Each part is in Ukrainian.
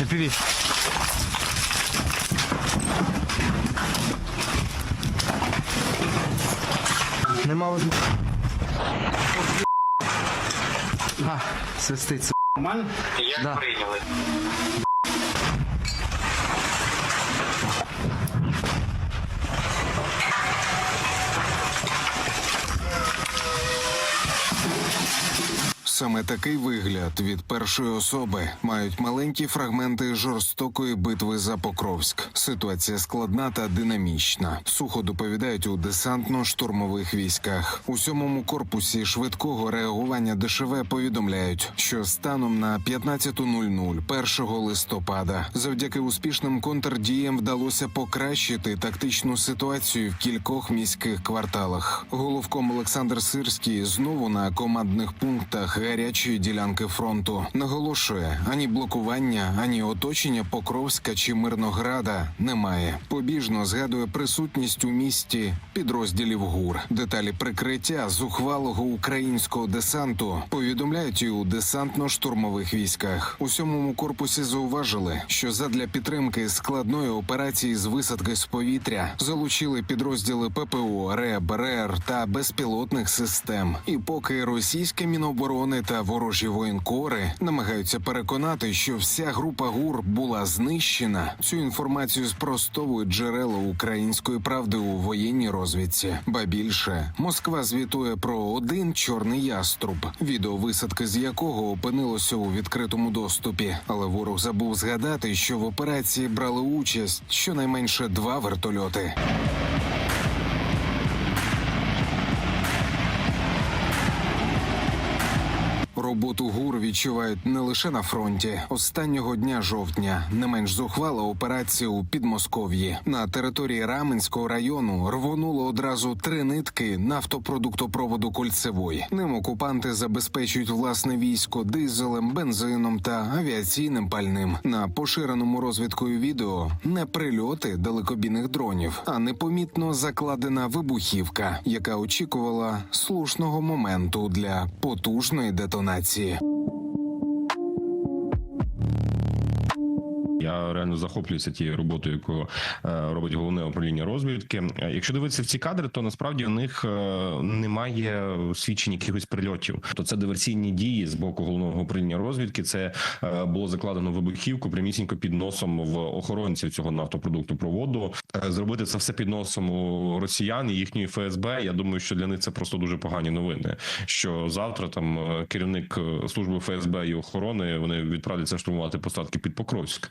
FPV. Нема возможності. А, свистить. Нормально? Як Да. прийняли? Такий вигляд від першої особи мають маленькі фрагменти жорстокої битви за Покровськ. Ситуація складна та динамічна. Сухо доповідають у десантно-штурмових військах. У сьомому корпусі швидкого реагування ДШВ повідомляють, що станом на 15.00 1 листопада завдяки успішним контрдіям вдалося покращити тактичну ситуацію в кількох міських кварталах. Головком Олександр Сирський знову на командних пунктах гарячої ділянки фронту наголошує: ані блокування, ані оточення Покровська чи Мирнограда немає. Побіжно згадує присутність у місті підрозділів ГУР. Деталі прикриття зухвалого українського десанту повідомляють і у десантно-штурмових військах. У сьомому корпусі зауважили, що задля підтримки складної операції з висадки з повітря залучили підрозділи ППО, РЕБ, РЕР та безпілотних систем. І поки російське міноборони та ворожі воєнкори намагаються переконати, що вся група ГУР була знищена, цю інформацію спростовують джерела української правди у воєнній розвідці. Ба більше Москва звітує про один чорний яструб, відео висадки з якого опинилося у відкритому доступі. Але ворог забув згадати, що в операції брали участь щонайменше два вертольоти. Роботу ГУР відчувають не лише на фронті. Останнього дня жовтня не менш зухвала операція у Підмосков'ї. На території Раменського району рвонуло одразу три нитки нафтопродуктопроводу кольцевої. Ним окупанти забезпечують власне військо дизелем, бензином та авіаційним пальним. На поширеному розвідкою відео не прильоти далекобійних дронів, а непомітно закладена вибухівка, яка очікувала слушного моменту для потужної детонації. Я реально захоплююся тією роботою, яку е, робить головне управління розвідки. Якщо дивитися в ці кадри, то насправді у них е, немає свідчень якихось прильотів. То це диверсійні дії з боку головного управління розвідки. Це е, було закладено вибухівку прямісінько під носом в охоронців цього нафтопродукту проводу. Е, Зробити це все під носом у росіян і їхньої ФСБ. Я думаю, що для них це просто дуже погані новини. Що завтра там е, керівник е, служби ФСБ і охорони вони відправляться штурмувати посадки під Покровськ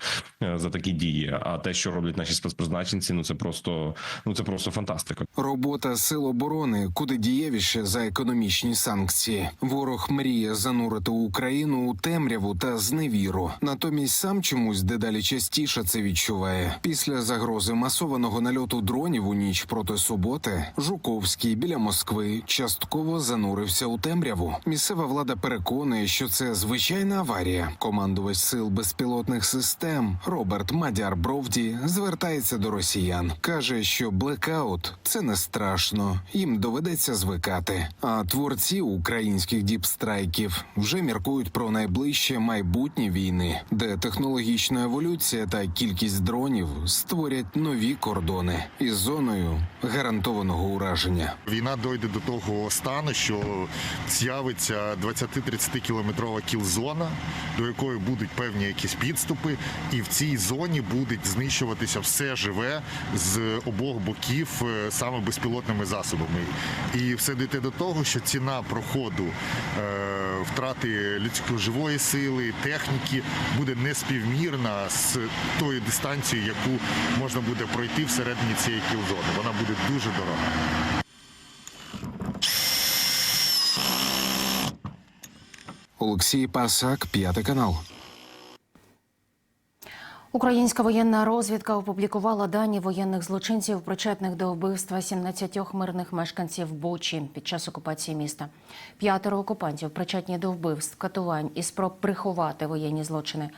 за такі дії. А те, що роблять наші спецпризначенці, ну це просто ну це просто фантастика. Робота сил оборони куди дієвіше за економічні санкції. Ворог мріє занурити Україну у темряву та зневіру. Натомість сам чомусь дедалі частіше це відчуває. Після загрози масованого нальоту дронів у ніч проти суботи Жуковський біля Москви частково занурився у темряву. Місцева влада переконує, що це звичайна аварія. Командувач сил безпілотних систем Роберт Мадяр Бровді звертається до росіян. каже, що блекаут це не страшно, їм доведеться звикати. А творці українських діпстрайків вже міркують про найближче майбутнє війни, де технологічна еволюція та кількість дронів створять нові кордони із зоною гарантованого ураження. Війна дойде до того стану, що з'явиться 20-30 кілометрова кілзона, до якої будуть певні якісь підступи, і в цій зоні буде знищуватися все живе з обох боків е, саме безпілотними засобами. І все йде до того, що ціна проходу е, втрати людської живої сили, техніки буде неспівмірна з тою дистанцією, яку можна буде пройти всередині цієї кілзони. Вона буде дуже дорога. Олексій Пасак, п'ятий канал. Українська воєнна розвідка опублікувала дані воєнних злочинців, причетних до вбивства 17 мирних мешканців Бучі під час окупації міста. П'ятеро окупантів причетні до вбивств, катувань і спроб приховати воєнні злочини.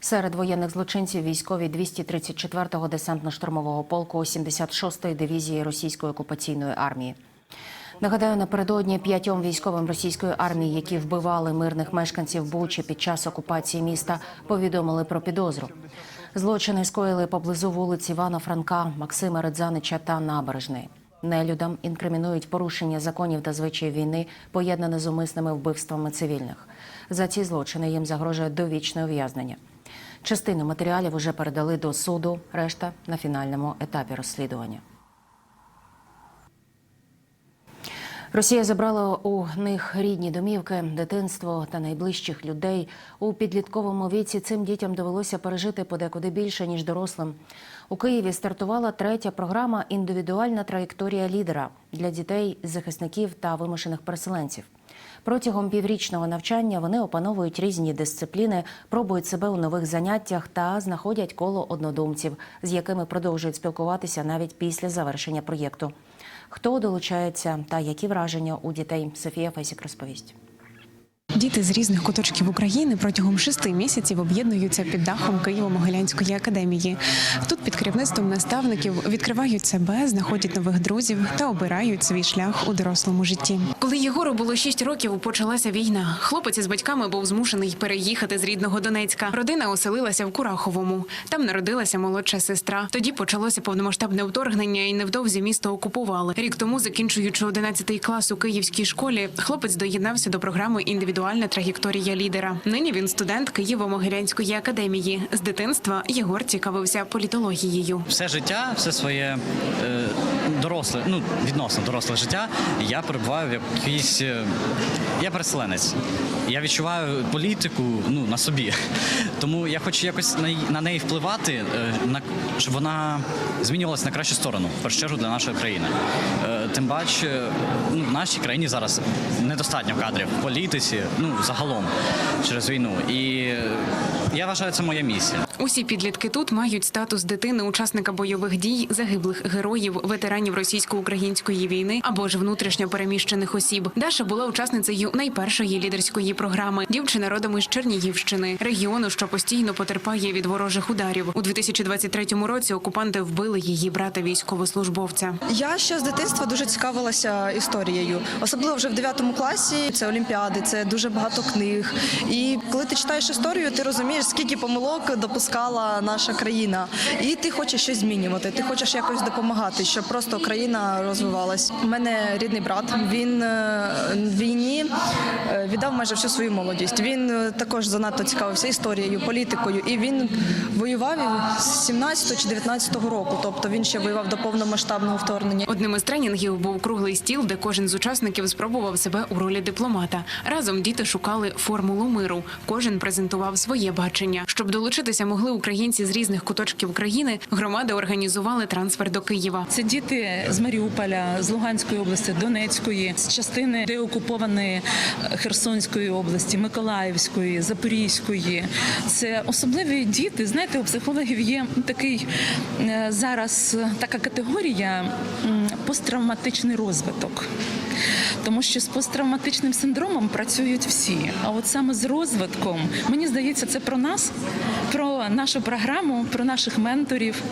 Серед воєнних злочинців військові 234-го десантно-штурмового полку 76-ї дивізії російської окупаційної армії. Нагадаю, напередодні п'ятьом військовим російської армії, які вбивали мирних мешканців Бучі під час окупації міста, повідомили про підозру. Злочини скоїли поблизу вулиць Івана Франка, Максима Редзанича та Набережної. Нелюдам інкримінують порушення законів та звичаїв війни, поєднане з умисними вбивствами цивільних. За ці злочини їм загрожує довічне ув'язнення. Частину матеріалів уже передали до суду, решта на фінальному етапі розслідування. Росія забрала у них рідні домівки, дитинство та найближчих людей. У підлітковому віці цим дітям довелося пережити подекуди більше ніж дорослим. У Києві стартувала третя програма Індивідуальна траєкторія лідера для дітей, захисників та вимушених переселенців. Протягом піврічного навчання вони опановують різні дисципліни, пробують себе у нових заняттях та знаходять коло однодумців, з якими продовжують спілкуватися навіть після завершення проєкту. Хто долучається та які враження у дітей? Софія Фесік розповість. Діти з різних куточків України протягом шести місяців об'єднуються під дахом Києво-Могилянської академії. Тут під керівництвом наставників відкривають себе, знаходять нових друзів та обирають свій шлях у дорослому житті. Коли Єгору було шість років, почалася війна. Хлопець із батьками був змушений переїхати з рідного Донецька. Родина оселилася в Кураховому. Там народилася молодша сестра. Тоді почалося повномасштабне вторгнення, і невдовзі місто окупували. Рік тому, закінчуючи 11 клас у київській школі, хлопець доєднався до програми Індивідуальна траєкторія лідера. Нині він студент Києво-Могилянської академії. З дитинства Єгор цікавився політологією. все життя, все своє е, доросле, ну відносно доросле життя, я перебуваю в якійсь. е, Я переселенець. Я відчуваю політику ну, на собі. Тому я хочу якось на, неї впливати, е, на, щоб вона змінювалася на кращу сторону, в першу чергу для нашої країни. Тим паче, ну, в нашій країні зараз недостатньо кадрів в політиці, ну загалом через війну. І е, я вважаю, це моя місія. Усі підлітки тут мають статус дитини, учасника бойових дій, загиблих героїв, ветеранів російсько-української війни або ж внутрішньо переміщених осіб. Даша була учасницею найпершої лідерської програми. Дівчина родом із Чернігівщини, регіону, що постійно потерпає від ворожих ударів. У 2023 році окупанти вбили її брата військовослужбовця. Я ще з дитинства дуже цікавилася історією, особливо вже в 9 класі. Це олімпіади, це дуже багато книг. І коли ти читаєш історію, ти розумієш, скільки помилок допускала наша країна, і ти хочеш щось змінювати. Ти хочеш якось допомагати, щоб просто країна розвивалась. У мене рідний брат. Він е, в війні е, віддав майже всю свою молодість. Він е, також занадто цікавився історією, політикою, і він воював з 17 чи 19 року. Тобто він ще воював до повномасштабного вторгнення. Одним із тренінгів був круглий стіл, де кожен з учасників спробував себе у ролі дипломата. Разом діти шукали формулу миру. Кожен презентував своє бачення. Щоб долучитися могли українці з різних куточків країни. Громади організували трансфер до Києва. Це діти з Маріуполя, з Луганської області, Донецької, з частини деокупованої Херсонської області, Миколаївської, Запорізької. Це особливі діти. Знаєте, у психологів є такий е, зараз така категорія посттравматичний розвиток. Тому що з посттравматичним синдромом працюють всі. А от саме з розвитком, мені здається, це про нас, про нашу програму, про наших менторів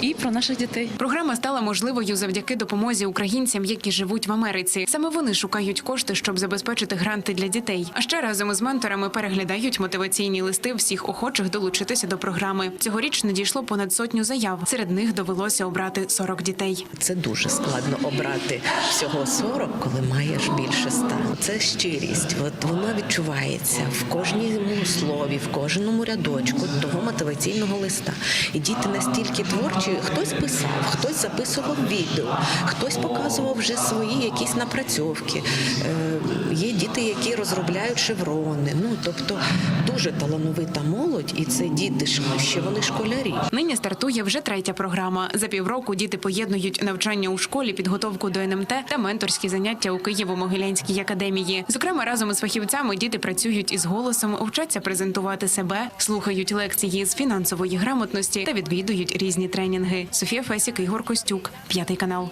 і про наших дітей. Програма стала можливою завдяки допомозі українцям, які живуть в Америці. Саме вони шукають кошти, щоб забезпечити гранти для дітей. А ще разом із менторами переглядають мотиваційні листи всіх охочих долучитися до програми. Цьогоріч надійшло понад сотню заяв. Серед них довелося обрати 40 дітей. Це дуже складно обрати всього 40, коли маєш більше ста. Це щирість. От воно відчувається в кожному слові, в кожному рядочку того мотиваційного листа. І діти настільки творчі, хтось писав, хтось записував відео, хтось показував вже свої якісь напрацьовки. Е, є діти, які розробляють шеврони. Ну тобто дуже талановита молодь, і це діти ще вони школярі. Нині стартує вже третя програма. За півроку діти поєднують навчання у школі, підготовку до НМТ та менторські заняття у Києво-Могилянській академії. Зокрема, разом із фахівцями діти працюють із голосом, вчаться презентувати себе, слухають лекції з фінансової грамотності та відвідують різні тренінги. Софія Фесік, Ігор Костюк, п'ятий канал.